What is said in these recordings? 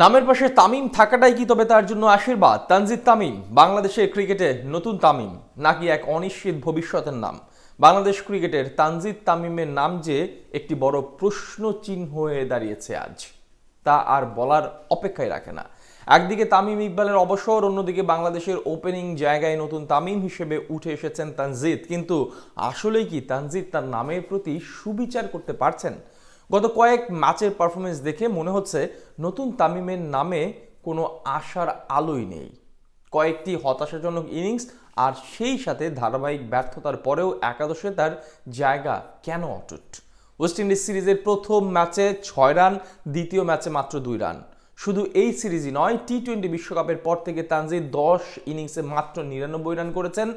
নামের পাশে তামিম থাকাটাই কি তবে তার জন্য আশীর্বাদ? তানজিদ তামিম, বাংলাদেশের ক্রিকেটে নতুন তামিম, নাকি এক অনিশ্চিত ভবিষ্যতের নাম? বাংলাদেশ ক্রিকেটের তানজিদ তামিমের নাম যে একটি বড় প্রশ্ন চিহ্ন হয়ে দাঁড়িয়েছে আজ, তা আর বলার অপেক্ষায় রাখে না। একদিকে তামিম ইকবালের অবসর, অন্যদিকে বাংলাদেশের ওপেনিং জায়গায় নতুন তামিম হিসেবে উঠে এসেছেন তানজিদ। কিন্তু আসলেই কি তানজিদ তার নামের প্রতি সুবিচার করতে পারছেন? গত কয়েক ম্যাচের পারফরমেন্স দেখে মনে হচ্ছে নতুন তামিমের নামে কোনো আশার আলোই নেই। কয়েকটি হতাশাজনক ইনিংস আর সেই সাথে ধারাবাহিক ব্যর্থতার পরেও একাদশে তার জায়গা কেন অটুট? ওয়েস্ট ইন্ডিজ সিরিজের প্রথম ম্যাচে ছয় রান, দ্বিতীয় ম্যাচে মাত্র দুই রান। শুধু এই সিরিজই নয় টি টোয়েন্টি বিশ্বকাপের পর থেকে তানজিদ দশ ইনিংসে মাত্র নিরানব্বই রান করেছেন,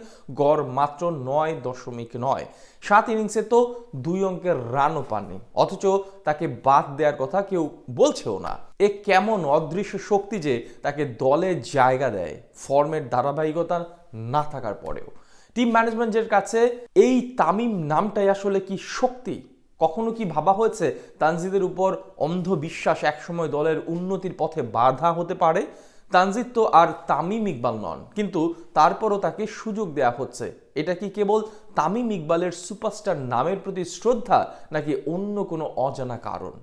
গড় মাত্র নয় দশমিক নয়। সাত ইনিংসে তো দুই অঙ্কের রানও পাননি, অথচ তাকে বাদ দেওয়ার কথা কেউ বলছেও না। এ কেমন অদৃশ্য শক্তি যে তাকে দলে জায়গা দেয়, ফর্মের ধারাবাহিকতা না থাকার পরেও। টিম ম্যানেজমেন্টের কাছে এই তামিম নামটাই আসলে কি শক্তি? কখনো কি ভাবা হয়েছে তানজিদের উপর অন্ধ বিশ্বাস একসময় দলের উন্নতির পথে বাধা হতে পারে? তানজিদ তো আর তামিম ইকবাল নন, কিন্তু তারপরও তাকে সুযোগ দেয়া হচ্ছে। এটা কি কেবল তামিম ইকবালের সুপারস্টার নামের প্রতি শ্রদ্ধা, নাকি অন্য কোনো অজানা কারণ?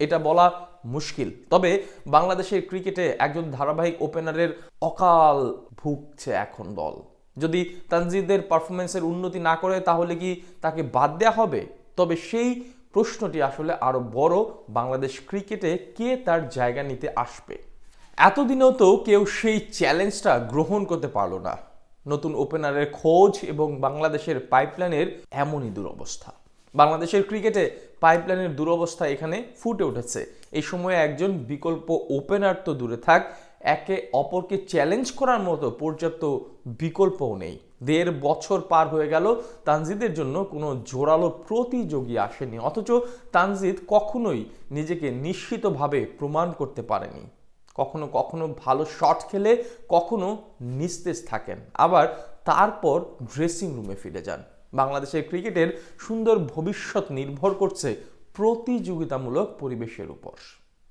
এটা বলা মুশকিল। তবে বাংলাদেশের ক্রিকেটে একজন ধারাবাহিক ওপেনারের অকাল ভুগছে এখন দল। যদি তানজিদের পারফরমেন্সের উন্নতি না করে, তাহলে কি তাকে বাদ দেওয়া হবে? তবে সেই প্রশ্নটি আসলে আরও বড় বাংলাদেশ ক্রিকেটে কে তার জায়গা নিতে আসবে। এতদিনেও তো কেউ সেই চ্যালেঞ্জটা গ্রহণ করতে পারল না। নতুন ওপেনারের খোঁজ এবং বাংলাদেশের পাইপলাইনের এমনই দুরবস্থা। বাংলাদেশের ক্রিকেটে পাইপলাইনের দুরবস্থা এখানে ফুটে উঠেছে। এই সময়ে একজন বিকল্প ওপেনার তো দূরে থাক একে অপরকে চ্যালেঞ্জ করার মতো পর্যাপ্ত বিকল্পও নেই। দেড় বছর পার হয়ে গেল, তানজিদের জন্য কোনো জোরালো প্রতিযোগী আসেনি, অথচ তানজিদ কখনোই নিজেকে নিশ্চিতভাবে প্রমাণ করতে পারেনি। কখনো কখনো ভালো শট খেলে কখনো নিস্তেজ থাকেন। আবার তারপর ড্রেসিং রুমে ফিরে যান। বাংলাদেশের ক্রিকেটের সুন্দর ভবিষ্যৎ নির্ভর করছে প্রতিযোগিতামূলক পরিবেশের উপর।